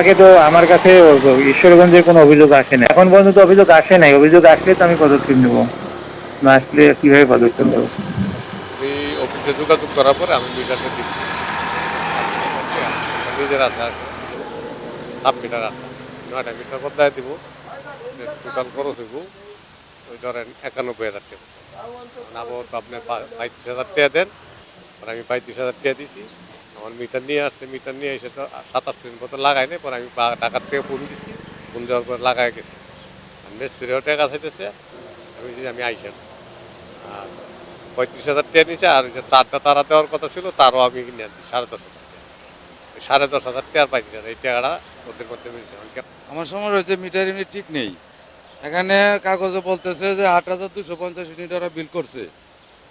আমাকে তো আমার কাছে ঈশ্বরগঞ্জে কোনো অভিযোগ আসে না এখন পর্যন্ত অভিযোগ আসে নাই। অভিযোগ আসলে তো আমি পদক্ষেপ নেব। না আসলে কীভাবে পদক্ষেপ নেব? অফিসে যোগাযোগ করার পরে আমি মিটারটা দিব নিজের আছে। সাব মিটার আছে নয়টা মিটার বদলায় দিব। টোটাল খরচ হইব ওই ধরেন একানব্বই হাজার টাকা। আবার আপনি পঁয়ত্রিশ হাজার টাকা দেন। আর আমি পঁয়ত্রিশ হাজার টাকা দিছি। আমার মিটার নিয়ে আসছে মিটার নিয়ে এসে তো সাতাশ দিন মতো লাগাই নাই, পরে আমি ঢাকার থেকে ফোন দিছি। ফোন দেওয়ার পর লাগাই গেছি। আর মিস্ত্রিও টাকা চাইতেছে, আমি বলছি আমি আইসেন আর পঁয়ত্রিশ হাজার টাকা নিচে আর যে তারটা তারা দেওয়ার কথা ছিল, তারও আমি কিনে আনছি, সাড়ে দশ হাজার টাকা। সাড়ে দশ হাজার টাকার পাইছি এই টাকাটা ওদের মধ্যে মিলছে। আমার সময় রয়েছে মিটার ইউনিট ঠিক নেই। এখানে কাগজে বলতেছে যে আট হাজার দুশো পঞ্চাশ ইউনিট ওরা বিল করছে।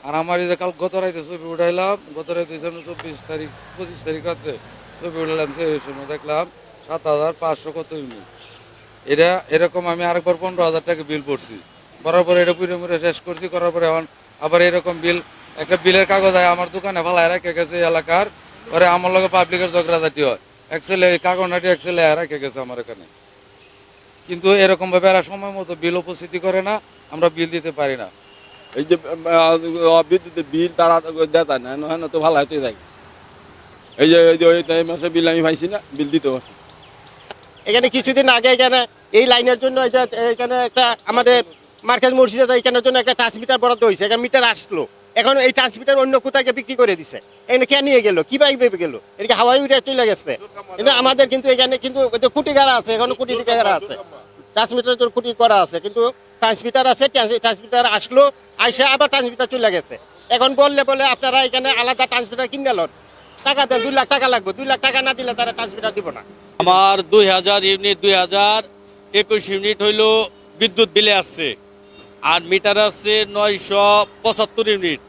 আর আমার এই যে কাল গত রাইতে ছবি উঠাইলাম, গত রাইতে চব্বিশ তারিখ, পঁচিশ তারিখ রাত্রে ছবি উঠাইলাম, সেই সময় দেখলাম সাত হাজার পাঁচশো কত ইউনিট। এটা এরকম আমি আরেকবার পনেরো হাজার টাকা বিল করছি করার পরে এটা পুরো মুড়ে শেষ করছি, করার পরে এখন আবার এরকম বিল একটা বিলের কাগজ হয় আমার দোকানে ভালো রেখে গেছে এলাকার, পরে আমার লগে পাবলিকের ঝগড়াঝাটি হয়। একচুয়ালি এক্সেলে কাগজনাটি এক্সেলে রেখে গেছে আমার এখানে। কিন্তু এরকমভাবে এরা সময় মতো বিল উপস্থিতি করে না, আমরা বিল দিতে পারি না। এই যে বিদ্যুতের বিল, তারা দেতা না না তো ভালো হতে যায় এই যে, এই মাসে বিল আমি পাইছি না, বিল দিতে পারছি এখানে কিছুদিন আগে এখানে এই লাইনের জন্য এখানে একটা আমাদের মার্কেজ মসজিদে এখানের জন্য একটা ট্রান্সমিটার বরাদ্দ হয়েছে, এখানে মিটার আসলো। এখন এই ট্রান্সমিটার অন্য কোথায় বিক্রি করে দিছে? এখানে কে নিয়ে গেল? কি বাইক গেল? এদিকে হাওয়াই উঠে চলে গেছে? কিন্তু আমাদের কিন্তু এখানে কিন্তু খুঁটি গাড়া আছে, এখন দিকে গাড়া আছে। ট্রান্সমিটার খুঁটি করা আছে, কিন্তু ট্রান্সমিটার আছে ট্রান্সমিটার আসলো, আইসে আবার ট্রান্সমিটার চলে গেছে। এখন বললে বলে আপনারা এখানে আলাদা ট্রান্সমিটার কিনে লোন। টাকা দেন, দুই লাখ টাকা লাগবে। দুই লাখ টাকা না দিলে তারা ট্রান্সমিটার দিব না। আমার দুই হাজার ইউনিট, দুই হাজার একুশ ইউনিট হইল বিদ্যুৎ বিলে আসছে। আর মিটার আসছে নয়শো পঁচাত্তর ইউনিট।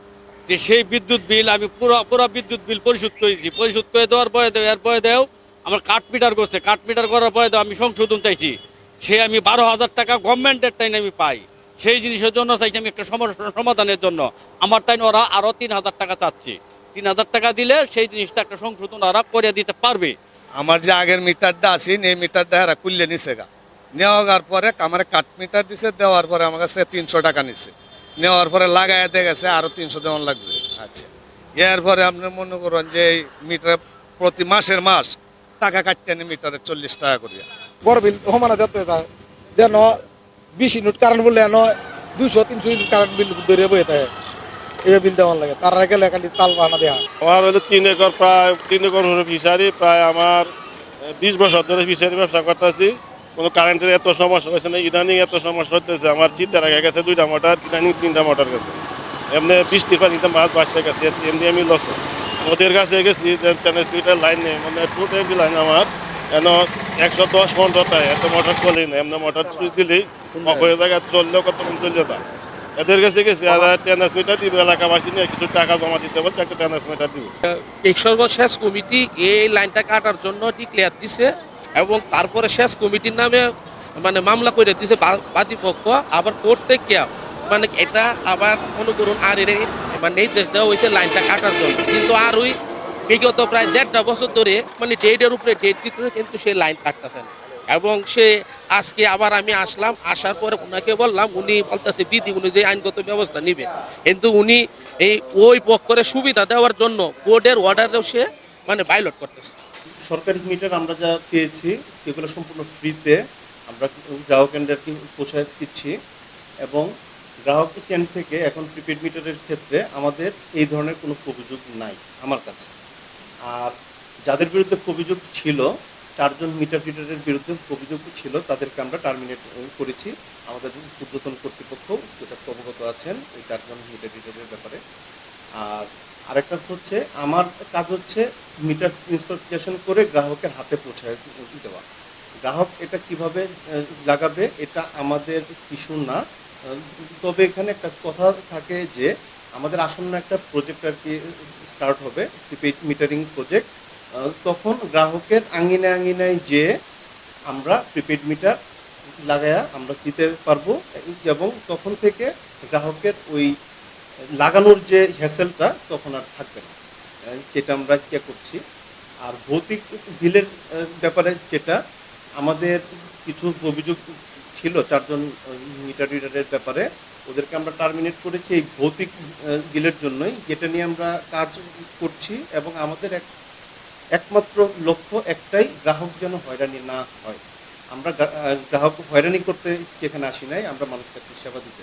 যে সেই বিদ্যুৎ বিল, আমি পুরো পুরো বিদ্যুৎ বিল পরিশোধ করেছি। পরিশোধ করে দেওয়ার পরে দেও, এরপরে দেও, আমার কাঠ মিটার করছে। কাঠ মিটার করার পরে দেও, আমি সংশোধন চাইছি। সে আমি বারো হাজার টাকা গভর্নমেন্টের টাইম আমি পাই। সেই জিনিসের জন্য চাইছি আমি একটা সমস্যার সমাধানের জন্য। আমার টাইম ওরা আরও তিন হাজার টাকা চাচ্ছে। তিন হাজার টাকা দিলে সেই জিনিসটা একটা সংশোধন ওরা করে দিতে পারবে। আমার যে আগের মিটারটা আছে, এই মিটারটা এরা খুললে নিছে গা। নেওয়ার পরে আমার কাঠ মিটার দিছে, দেওয়ার পরে আমার কাছে তিনশো টাকা নিছে। নেওয়ার পরে লাগাই দিয়ে গেছে আরও তিনশো দেওয়ান লাগছে। আচ্ছা। এরপরে আপনি মনে করেন যে এই মিটার প্রতি মাসের মাস টাকা কাটতে মিটারে চল্লিশ টাকা করিয়া। বড় বিল সমানা যেতে চায় যেন বিশ ইউনিট কারেন্ট বললে যেন দুশো তিনশো ইউনিট কারেন্ট বিল ধরে বয়ে থাকে এই বিল দেওয়ার লাগে। তারা গেলে খালি তাল বানা দেওয়া আমার হলো তিন একর প্রায়, তিন একর হলো ফিশারি প্রায় আমার বিশ বছর ধরে ফিশারি ব্যবসা করতেছি। কোনো কারেন্টের এত সমস্যা হয়েছে না, ইদানিং এত সমস্যা হতেছে আমার চিন্তা রাখা গেছে দুইটা মোটর ইদানিং তিনটা মোটর গেছে। এমনি বৃষ্টির পানিতে মাছ বাসে গেছে, এমনি আমি লস ওদের কাছে গেছি, যে লাইন নেই। মানে টু লাইন আমার এন একশো দশ পনেরো তাই, এত মোটর চলেই না, এমনি মোটর সুইচ অফ হয়ে চললেও কতক্ষণ চলে যেতাম এদের কাছে গেছি টেনিস দিবে, এলাকাবাসী নিয়ে কিছু টাকা জমা দিতে বলছে, একটা টেনিস মিটার দিবে। এই সর্বশেষ কমিটি এই লাইনটা কাটার জন্য ডিক্লেয়ার দিছে এবং তারপরে শেষ কমিটির নামে মানে মামলা করে দিছে বা- বাদী পক্ষ আবার কোর্ট থেকে মানে এটা আবার অনুকরণ আর মানে নির্দেশ দেওয়া হয়েছে লাইনটা কাটার জন্য। কিন্তু আর ওই বিগত প্রায় দেড়টা বছর ধরে মানে ডেটের উপরে ডেট দিতেছে, কিন্তু সে লাইন কাটতেছে না। এবং সে আজকে আবার আমি আসলাম, আসার পরে ওনাকে বললাম, উনি বলতেছে বিধি অনুযায়ী আইনগত ব্যবস্থা নিবে। কিন্তু উনি এই ওই পক্ষের সুবিধা দেওয়ার জন্য কোর্টের অর্ডারেও সে মানে বাইলট করতেছে। সরকারি মিটার আমরা যা পেয়েছি, এগুলো সম্পূর্ণ ফ্রিতে আমরা গ্রাহক কেন্দ্রকে পৌঁছায় দিচ্ছি। এবং গ্রাহক কেন্দ্র থেকে এখন প্রিপেড মিটারের ক্ষেত্রে আমাদের এই ধরনের কোনো অভিযোগ নাই, আমার কাছে। আর যাদের বিরুদ্ধে অভিযোগ ছিল, চারজন মিটার রিডারের বিরুদ্ধে অভিযোগ ছিল, তাদেরকে আমরা টার্মিনেট করেছি। আমাদের ঊর্ধ্বতন কর্তৃপক্ষ যেটা অবগত আছেন, এই চারজন মিটার রিডারের ব্যাপারে। আর আরেকটা হচ্ছে, আমার কাজ হচ্ছে মিটার ইনস্টলেশন করে গ্রাহকের হাতে পৌঁছায় দেওয়া। গ্রাহক এটা কীভাবে লাগাবে, এটা আমাদের কিছু না। তবে এখানে একটা কথা থাকে যে আমাদের আসন্ন একটা প্রজেক্ট আর কি স্টার্ট হবে প্রিপেড মিটারিং প্রজেক্ট তখন গ্রাহকের আঙিনায় আঙিনায় যে আমরা প্রিপেড মিটার লাগায়া আমরা দিতে পারব, এবং তখন থেকে গ্রাহকের ওই লাগানোর যে হ্যাসেলটা তখন আর থাকবে না যেটা আমরা ইয়ে করছি। আর ভৌতিক বিলের ব্যাপারে যেটা আমাদের কিছু অভিযোগ ছিল, চারজন মিটার রিডারের ব্যাপারে ওদেরকে আমরা টার্মিনেট করেছি এই ভৌতিক বিলের জন্যই। যেটা নিয়ে আমরা কাজ করছি এবং আমাদের এক একমাত্র লক্ষ্য একটাই গ্রাহক যেন হয়রানি না হয়। আমরা গ্রাহক হয়রানি করতে যেখানে আসি নাই আমরা মানুষকে সেবা দিতে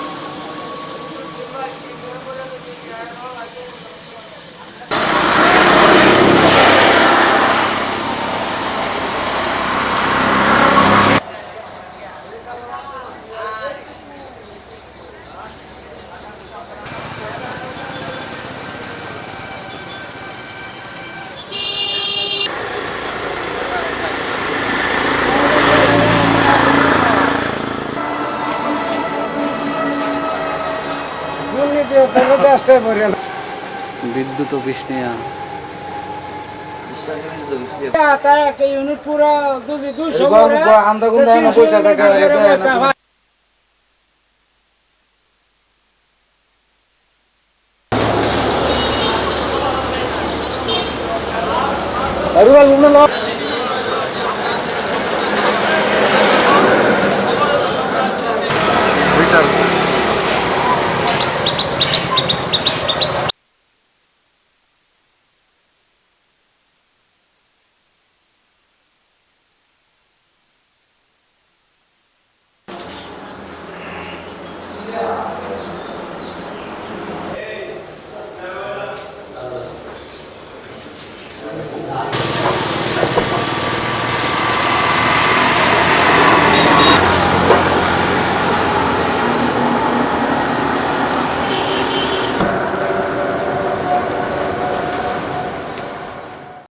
বিদ্যুৎ অফিস নিয়ে আমরা কিন্তু পয়সা টাকা রুবেল